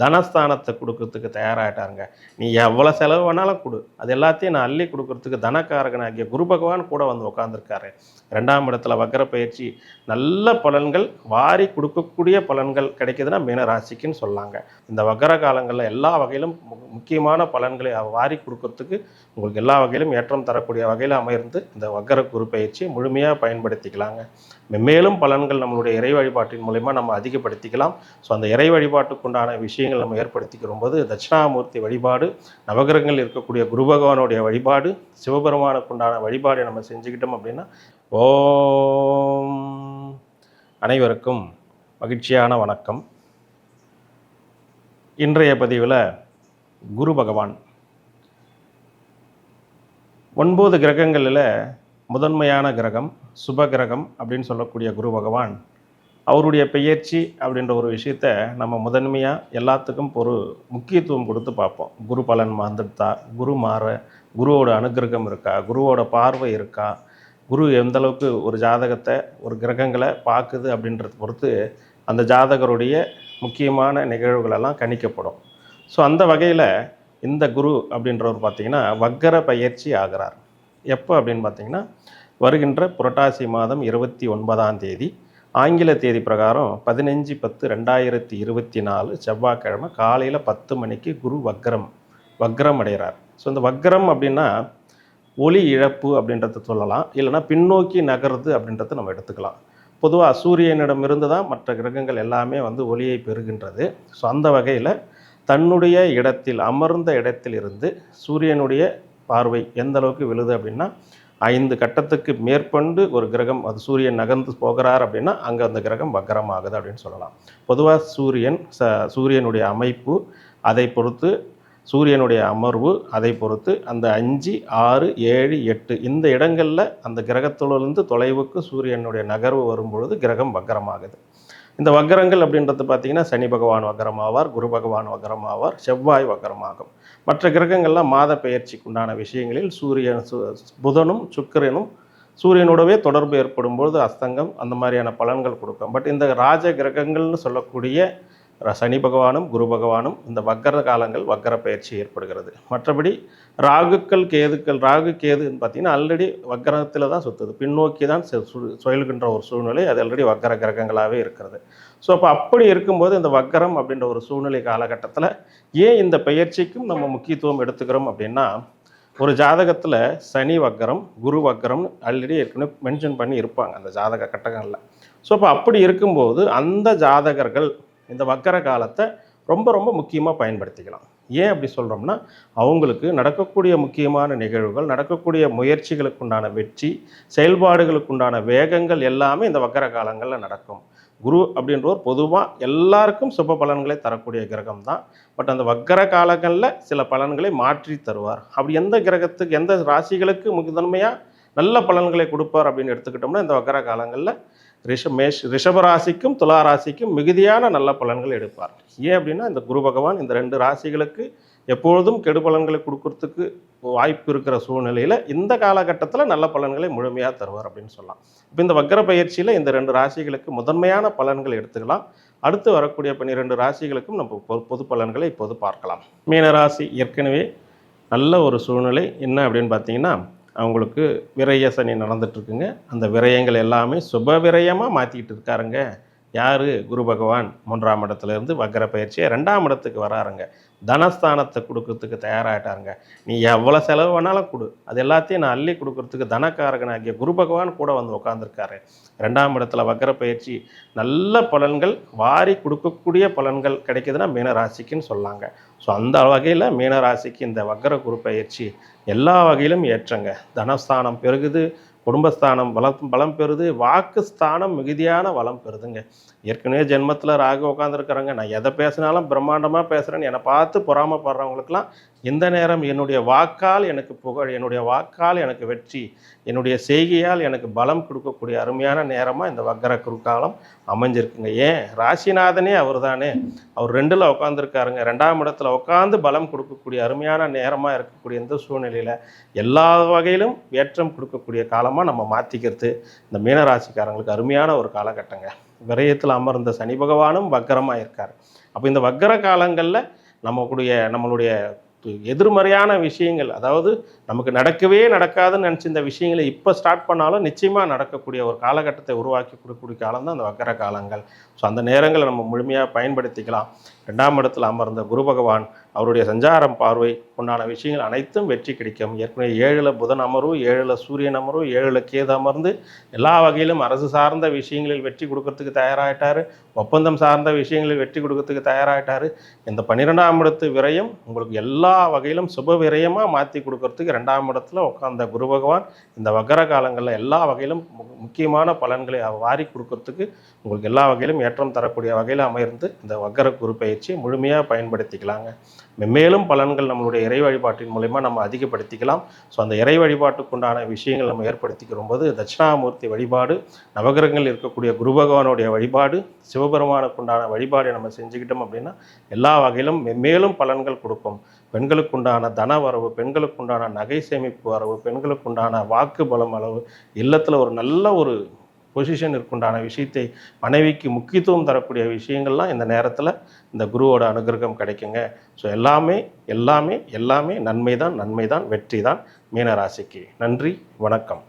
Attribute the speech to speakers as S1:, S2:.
S1: தனஸ்தானத்தை கொடுக்கறதுக்கு தயாராகிட்டாருங்க நீ எவ்வளோ செலவு வேணாலும் கொடு. அது எல்லாத்தையும் நான் அள்ளி கொடுக்கறதுக்கு தனக்காரகனாகிய குரு பகவான் கூட வந்து உட்காந்துருக்காரு ரெண்டாம் இடத்துல வக்கர பயிற்சி நல்ல பலன்கள் வாரி கொடுக்கக்கூடிய பலன்கள் கிடைக்குதுன்னா மீன ராசிக்குன்னு சொல்லாங்க. இந்த வக்கர காலங்களில் எல்லா வகையிலும் மு- முக்கியமான பலன்களை வாரி கொடுக்கறதுக்கு உங்களுக்கு எல்லா வகையிலும் ஏற்றம் தரக்கூடிய வகையில் அமைந்து இந்த வக்கர குரு பயிற்சியை முழுமையாக பயன்படுத்திக்கலாங்க. மேலும் பலன்கள் நம்மளுடைய இறை வழிபாட்டின் மூலயமா நம்ம அதிகப்படுத்திக்கலாம். ஸோ அந்த இறை வழிபாட்டுக்குண்டான விஷயம் விஷயங்கள் நம்ம ஏற்படுத்திக்கிறோம் போது தட்சிணாமூர்த்தி வழிபாடு நவகிரகங்கள் இருக்கக்கூடிய குரு பகவானுடைய வழிபாடு சிவபெருமானுக்குண்டான வழிபாடை நம்ம செஞ்சுக்கிட்டோம் அப்படின்னா ஓம் அனைவருக்கும் மகிழ்ச்சியான வணக்கம். இன்றைய பதிவில் குரு பகவான். ஒன்பது கிரகங்களில் முதன்மையான கிரகம் சுப கிரகம் அப்படின்னு சொல்லக்கூடிய குரு பகவான். அவருடைய பெயர்ச்சி அப்படின்ற ஒரு விஷயத்த நம்ம முதன்மையாக எல்லாத்துக்கும் ஒரு முக்கியத்துவம் கொடுத்து பார்ப்போம். குரு பலன் மாந்துடுதா குரு மாற குருவோட அனுகிரகம் இருக்கா குருவோட பார்வை இருக்கா குரு எந்தளவுக்கு ஒரு ஜாதகத்தை ஒரு கிரகங்களை பார்க்குது அப்படின்றத பொறுத்து அந்த ஜாதகருடைய முக்கியமான நிகழ்வுகளெல்லாம் கணிக்கப்படும். ஸோ அந்த வகையில் இந்த குரு அப்படின்றவர் பார்த்திங்கன்னா வக்கர பயிற்சி ஆகிறார். எப்போ அப்படின்னு பார்த்தீங்கன்னா வருகின்ற புரட்டாசி மாதம் இருபத்தி ஒன்பதாம் தேதி ஆங்கில தேதி பிரகாரம் பதினஞ்சு பத்து ரெண்டாயிரத்தி இருபத்தி நாலு செவ்வாய்க்கிழமை காலையில் பத்து மணிக்கு குரு வக்ரம் வக்ரம் அடைகிறார். ஸோ இந்த வக்ரம் அப்படின்னா ஒளி இழப்பு அப்படின்றத சொல்லலாம். இல்லைன்னா பின்னோக்கி நகருது அப்படின்றத நம்ம எடுத்துக்கலாம். பொதுவாக சூரியனிடமிருந்து தான் மற்ற கிரகங்கள் எல்லாமே வந்து ஒளியை பெறுகின்றது. ஸோ அந்த வகையில் தன்னுடைய இடத்தில் அமர்ந்த இடத்தில் இருந்து சூரியனுடைய பார்வை எந்த அளவுக்கு விழுது அப்படின்னா ஐந்து கட்டத்துக்கு மேற்கொண்டு ஒரு கிரகம் அது சூரியன் நகர்ந்து போகிறார் அப்படின்னா அங்கே அந்த கிரகம் வக்கரம் ஆகுது அப்படின்னு சொல்லலாம். பொதுவாக சூரியன் ச சூரியனுடைய அமைப்பு அதை பொறுத்து சூரியனுடைய அமர்வு அதை பொறுத்து அந்த அஞ்சு ஆறு ஏழு எட்டு இந்த இடங்களில் அந்த கிரகத்திலிருந்து தொலைவுக்கு சூரியனுடைய நகர்வு வரும்பொழுது கிரகம் வக்கரமாகுது. இந்த வக்கரங்கள் அப்படின்றது பார்த்தீங்கன்னா சனி பகவான் வக்கரமாவார் குரு பகவான் வக்கரமாவார் செவ்வாய் வக்கரமாகும் மற்ற கிரகங்கள்லாம் மாத பெயர்ச்சிக்கு உண்டான விஷயங்களில் சூரியன் சு- புதனும் சுக்கிரனும் சூரியனோடவே தொடர்பு ஏற்படும் பொழுது அஸ்தங்கம் அந்த மாதிரியான பலன்கள் கொடுக்கும். பட் இந்த ராஜ கிரகங்கள்னு சொல்லக்கூடிய சனி பகவானும் குரு பகவானும் இந்த வக்கர காலங்கள் வக்கர பயிற்சி ஏற்படுகிறது. மற்றபடி ராகுக்கள் கேதுக்கள் ராகு கேதுன்னு பார்த்தீங்கன்னா ஆல்ரெடி வக்கரத்தில் தான் சுற்றுது பின்னோக்கி தான் சு- சுழல்கின்ற ஒரு சூழ்நிலை அது ஆல்ரெடி வக்கர கிரகங்களாகவே இருக்கிறது. ஸோ அப்போ அப்படி இருக்கும்போது இந்த வக்கரம் அப்படின்ற ஒரு சூழ்நிலை காலகட்டத்தில் ஏன் இந்த பயிற்சிக்கும் நம்ம முக்கியத்துவம் எடுத்துக்கிறோம் அப்படின்னா ஒரு ஜாதகத்தில் சனி வக்கரம் குரு வக்கரம்னு ஆல்ரெடி ஏற்கனவே மென்ஷன் பண்ணி இருப்பாங்க அந்த ஜாதக கட்டங்களில் ஸோ அப்போ அப்படி இருக்கும்போது அந்த ஜாதகர்கள் இந்த வக்கர காலத்தை ரொம்ப ரொம்ப முக்கியமாக பயன்படுத்திக்கலாம். ஏன் அப்படி சொல்கிறோம்னா அவங்களுக்கு நடக்கக்கூடிய முக்கியமான நிகழ்வுகள் நடக்கக்கூடிய முயற்சிகளுக்குண்டான வெற்றி செயல்பாடுகளுக்குண்டான வேகங்கள் எல்லாமே இந்த வக்கர காலங்களில் நடக்கும். குரு அப்படின்றவர் பொதுவாக எல்லாருக்கும் சுப பலன்களை தரக்கூடிய கிரகம் தான். பட் அந்த வக்கர காலங்களில் சில பலன்களை மாற்றி தருவார். அப்படி எந்த கிரகத்துக்கு எந்த ராசிகளுக்கு முதன்மையாக நல்ல பலன்களை கொடுப்பார் அப்படின்னு எடுத்துக்கிட்டோம்னா இந்த வக்கர காலங்களில் ரிஷ மேஷ் ரிஷபராசிக்கும் துலா ராசிக்கும் மிகுதியான நல்ல பலன்கள் எடுப்பார். ஏன் அப்படின்னா இந்த குரு பகவான் இந்த ரெண்டு ராசிகளுக்கு எப்பொழுதும் கெடு பலன்களை கொடுக்கறதுக்கு வாய்ப்பு இருக்கிற சூழ்நிலையில் இந்த காலகட்டத்தில் நல்ல பலன்களை முழுமையாக தருவார் அப்படின்னு சொல்லலாம். இப்போ இந்த வக்கர பயிற்சியில் இந்த ரெண்டு ராசிகளுக்கு முதன்மையான பலன்கள் எடுத்துக்கலாம். அடுத்து வரக்கூடிய பன்னிரெண்டு ராசிகளுக்கும் நம்ம பொ- பொது பலன்களை இப்போது பார்க்கலாம். மீனராசி ஏற்கனவே நல்ல ஒரு சூழ்நிலை என்ன அப்படின்னு பார்த்தீங்கன்னா அவங்களுக்கு விரய சனி நடந்துட்டுருக்குங்க அந்த விரயங்கள் எல்லாமே சுப விரயமாக மாற்றிக்கிட்டு இருக்காருங்க. யார்? குரு பகவான் மூன்றாம் இடத்துல இருந்து வக்கர பயிற்சியை ரெண்டாம் இடத்துக்கு வராருங்க. தனஸ்தானத்தை கொடுக்கறதுக்கு தயாராகிட்டாருங்க நீ எவ்வளோ செலவு வேணாலும் கொடு. அது எல்லாத்தையும் நான் அள்ளி கொடுக்கறதுக்கு தனக்காரகனாகிய குரு பகவான் கூட வந்து உட்காந்துருக்காரு ரெண்டாம் இடத்துல வக்கர பயிற்சி நல்ல பலன்கள் வாரி கொடுக்கக்கூடிய பலன்கள் கிடைக்குதுன்னா மீனராசிக்குன்னு சொல்லாங்க. ஸோ அந்த வகையில் மீனராசிக்கு இந்த வக்கர குரு பயிற்சி எல்லா வகையிலும் ஏற்றங்க. தனஸ்தானம் பெருகுது குடும்பஸ்தானம் வளம் பலம் பெறுது வாக்கு ஸ்தானம் மிகுதியான வளம் பெறுதுங்க. ஏற்கனவே ஜென்மத்தில் ராகு உட்காந்துருக்குறாங்க நான் எதை பேசினாலும் பிரம்மாண்டமாக பேசுகிறேன்னு என்னை பார்த்து பொறாமப்படுறவங்களுக்கெல்லாம் இந்த நேரம் என்னுடைய வாக்கால் எனக்கு புகழ் என்னுடைய வாக்கால் எனக்கு வெற்றி என்னுடைய செய்கையால் எனக்கு பலம் கொடுக்கக்கூடிய அருமையான நேரமாக இந்த வக்கர குறுக்காலம் அமைஞ்சிருக்குங்க. ஏன்? ராசிநாதனே அவர் தானே அவர் ரெண்டில் உட்காந்துருக்காருங்க ரெண்டாம் இடத்துல உட்காந்து பலம் கொடுக்கக்கூடிய அருமையான நேரமாக இருக்கக்கூடிய இந்த சூழ்நிலையில் எல்லா வகையிலும் ஏற்றம் கொடுக்கக்கூடிய காலமாக நம்ம மாற்றிக்கிறது இந்த மீனராசிக்காரங்களுக்கு அருமையான ஒரு காலகட்டங்க. விரயத்தில் அமர்ந்த சனி பகவானும் வக்கரமாக இருக்கார் அப்போ இந்த வக்கர காலங்களில் நம்மக்கூடிய நம்மளுடைய எதிர்மறையான விஷயங்கள் அதாவது நமக்கு நடக்கவே நடக்காதுன்னு நினச்ச இந்த விஷயங்களை இப்போ ஸ்டார்ட் பண்ணாலும் நிச்சயமாக நடக்கக்கூடிய ஒரு காலகட்டத்தை உருவாக்கி கொடுக்கக்கூடிய காலம் தான் அந்த வக்கர காலங்கள். ஸோ அந்த நேரங்களை நம்ம முழுமையாக பயன்படுத்திக்கலாம். ரெண்டாம் இடத்துல அமர்ந்த குரு பகவான் அவருடைய சஞ்சாரம் பார்வை உண்டான விஷயங்கள் அனைத்தும் வெற்றி கிடைக்கும். ஏற்கனவே ஏழில் புதன் அமரும் ஏழில் சூரியன் அமரும் ஏழில் கேது அமர்ந்து எல்லா வகையிலும் அரசு சார்ந்த விஷயங்களில் வெற்றி கொடுக்கறதுக்கு தயாராகிட்டார் ஒப்பந்தம் சார்ந்த விஷயங்களில் வெற்றி கொடுக்கறதுக்கு தயாராகிட்டார் இந்த பன்னிரெண்டாம் இடத்து விரயம் உங்களுக்கு எல்லா வகையிலும் சுப விரயமாக மாற்றி கொடுக்கறதுக்கு ரெண்டாம் இடத்துல உட்காந்த குரு பகவான் இந்த வக்கர காலங்களில் எல்லா வகையிலும் மு- முக்கியமான பலன்களை வாரி கொடுக்கறதுக்கு உங்களுக்கு எல்லா வகையிலும் ஏற்றம் தரக்கூடிய வகையில் அமைந்து இந்த வக்கர குரு பயிற்சியை முழுமையாக பயன்படுத்திக்கலாங்க. மென்மேலும் பலன்கள் நம்மளுடைய இறை வழிபாட்டின் மூலயமா நம்ம அதிகப்படுத்திக்கலாம். ஸோ அந்த இறை வழிபாட்டுக்குண்டான விஷயங்கள் நம்ம ஏற்படுத்திக்கிறோம் போது தட்சிணாமூர்த்தி வழிபாடு நவகிரகங்கள் இருக்கக்கூடிய குரு பகவானுடைய வழிபாடு சிவபெருமானுக்குண்டான வழிபாடை நம்ம செஞ்சுக்கிட்டோம் அப்படின்னா எல்லா வகையிலும் மென்மேலும் பலன்கள் கொடுக்கும். பெண்களுக்குண்டான தன வரவு பெண்களுக்குண்டான நகை சேமிப்பு வரவு பெண்களுக்குண்டான வாக்கு பலம் அளவு இல்லத்தில் ஒரு நல்ல ஒரு பொசிஷன் இருக்குண்டான விஷயத்தை மனைவிக்கு முக்கியத்துவம் தரக்கூடிய விஷயங்கள்லாம் இந்த நேரத்தில் இந்த குருவோட அனுகிரகம் கிடைக்குங்க. ஸோ எல்லாமே எல்லாமே எல்லாமே நன்மை தான் நன்மை தான் வெற்றி தான் மீனராசிக்கு. நன்றி வணக்கம்.